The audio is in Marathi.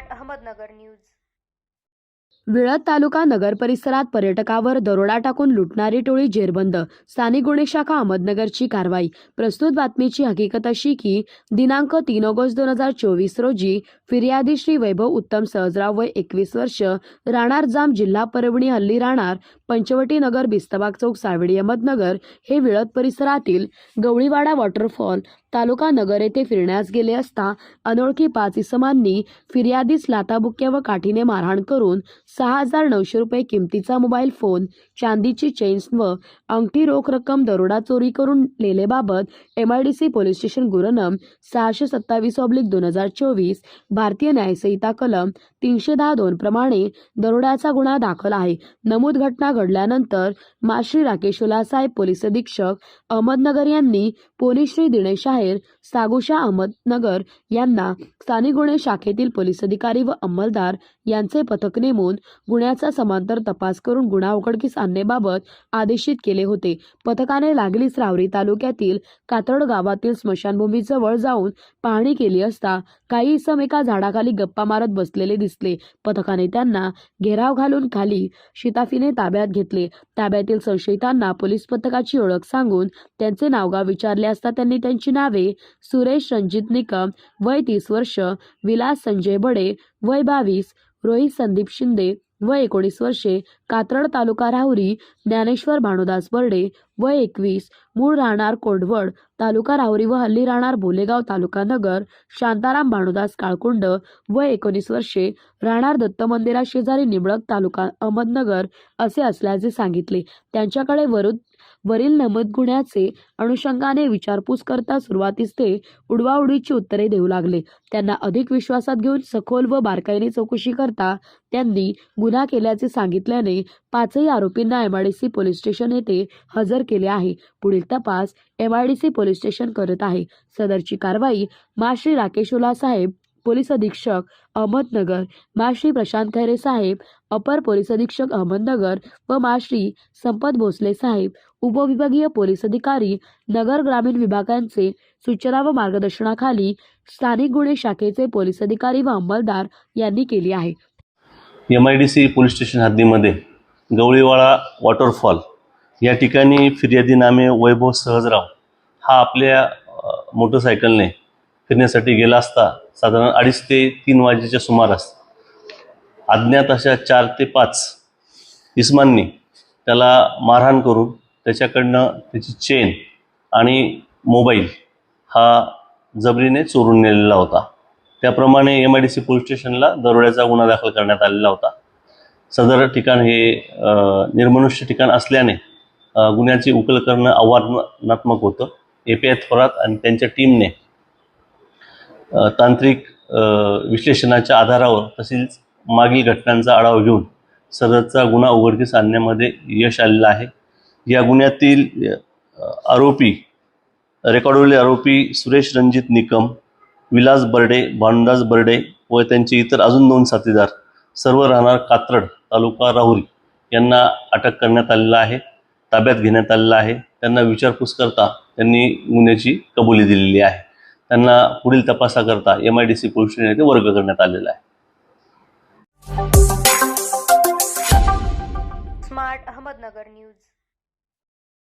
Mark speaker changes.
Speaker 1: सम्राट अहमदनगर न्यूज
Speaker 2: विळद तालुका नगर परिसरात पर्यटकावर दरोडा टाकून लुटणारी टोळी जेरबंद. स्थानिक गुन्हे शाखा अहमदनगरची कारवाई. प्रस्तुत बातमीची हकीकत अशी की दिनांक तीन ऑगस्ट दोन हजार चोवीस रोजी फिर्यादी श्री वैभव उत्तम सहजराव वय एकवीस वर्ष राहणार जाम जिल्हा परभणी हल्ली राहणार पंचवटी नगर बिस्तबाग चौक सावडी अहमदनगर हे विळद परिसरातील गवळीवाडा वॉटरफॉल तालुका नगर येथे फिरण्यास गेले असता अनोळखी पाच इसमांनी फिर्यादीस लाताबुक्या व काठीने मारहाण करून सहा हजार नऊशे रुपये किमतीचा मोबाईल फोन चांदीची चेन्स व अंगठी रोख रक्कम दरोडा चोरी करून नेलेबाबत M I D C police station गुरनम सहाशे सत्तावीस ऑब्लिक दोन हजार चोवीस भारतीय न्यायसंहिता कलम तीनशे दहा दोन प्रमाणे दरोड्याचा गुन्हा दाखल आहे. नमूद घटना घडल्यानंतर माश्री राकेश उलासाहेब पोलीस अधीक्षक अहमदनगर यांनी पोलीस श्री दिनेश आहेर सागुशा अहमदनगर यांना स्थानिक गुन्हे शाखेतील पोलीस अधिकारी व अंमलदार यांचे पथक नेमून गुन्ह्याचा समांतर तपास करून गुन्हा उघडकीस आणण्याबाबत आदेशित केले होते. पथकाने लागलीच रावरी तालुक्यातील कातड गावातील स्मशानभूमीजवळ जाऊन पाहणी केली असता काही इसम एका झाडाखाली गप्पा मारत बसलेले दिसले. पथकाने त्यांना घेराव घालून खाली शिताफीने ताब्यात घेतले. ताब्यातील संशयितांना पोलीस पथकाची ओळख सांगून त्यांचे नावगाव विचारले असता त्यांनी त्यांची नावे सुरेश रणजित निकम वय तीस वर्ष विलास संजय बडे वय बावीस रोहित संदीप शिंदे वय एकोणीस वर्षे कात्रड तालुका राहुरी ज्ञानेश्वर भानुदास बर्डे वय एकवीस मूळ राहणार कोंडवड तालुका राहुरी व हल्ली राहणार भोलेगाव तालुका नगर शांताराम भानुदास काळकुंड वय एकोणीस वर्षे राहणार दत्त मंदिरा शेजारी निबळक तालुका अहमदनगर असे असल्याचे सांगितले. त्यांच्याकडे वरुण वरील नमद गुन्ह्याचे अनुषंगाने विचारपूस करता सुरुवातीस ते उडवाउडीची उत्तरे देऊ लागले. त्यांना अधिक विश्वासात घेऊन सखोल व बारकाईने चौकशी करता त्यांनी गुन्हा केल्याचे सांगितल्याने पाचही आरोपींना एमआयडीसी पोलीस स्टेशन येथे हजर केले आहे. पुढील तपास एमआयडीसी पोलीस स्टेशन करत आहे. सदरची कारवाई माश्री राकेश उल्हा साहेब पोलीस अधीक्षक अहमदनगर माश्री प्रशांत खैरे साहेब अपर पोलीस अधीक्षक अहमदनगर व माश्री संपत भोसले साहेब उपविभागीय पोलीस अधिकारी नगर ग्रामीण विभागांचे सूचना व मार्गदर्शनाखाली स्थानिक गुन्हे शाखेचे पोलीस अधिकारी व अंमलदार यांनी केली आहे.
Speaker 3: M I D C police station हद्दीमध्ये गवळीवाळा waterfall या ठिकाणी फिर्यादी नामे वैभव सहजराव हा आपल्या मोटरसायकलने फिरण्यासाठी गेला असता साधारण अडीच ते तीन वाजेच्या सुमारास अज्ञात अशा चार ते पाच इस्मांनी त्याला मारहाण करून त्याच्याकडनं त्याची चेन आणि मोबाईल हा जबरीने चोरून नेलेला होता. त्याप्रमाणे M I D C police स्टेशनला दरोड्याचा गुन्हा दाखल करण्यात आलेला होता. सदर ठिकाण हे निर्मनुष्य ठिकाण असल्याने गुन्ह्याची उकल करणं आव्हानात्मक होतं. ए पी आय थोरात आणि त्यांच्या टीमने तांत्रिक विश्लेषणाच्या आधारावर तसेच मागील घटनांचा आढावा घेऊन सदरचा गुन्हा उघडकीस आणण्यामध्ये यश आलेलं आहे. या गुन्ह्यातील आरोपी रेकॉर्डवरील आरोपी सुरेश रणजित निकम विलास बर्डे भानुदास बर्डे व त्यांचे इतर अजून दोन साथीदार सर्व राहणार कात्रड तालुका राहुरी यांना अटक करण्यात आलेला आहे ताब्यात घेण्यात आलेला आहे. त्यांना विचारपूस करता त्यांनी गुन्ह्याची कबुली दिलेली आहे. त्यांना पुढील तपासाकरता M I D C police station येथे वर्ग करण्यात आलेला आहे. Smart Ahmednagar news.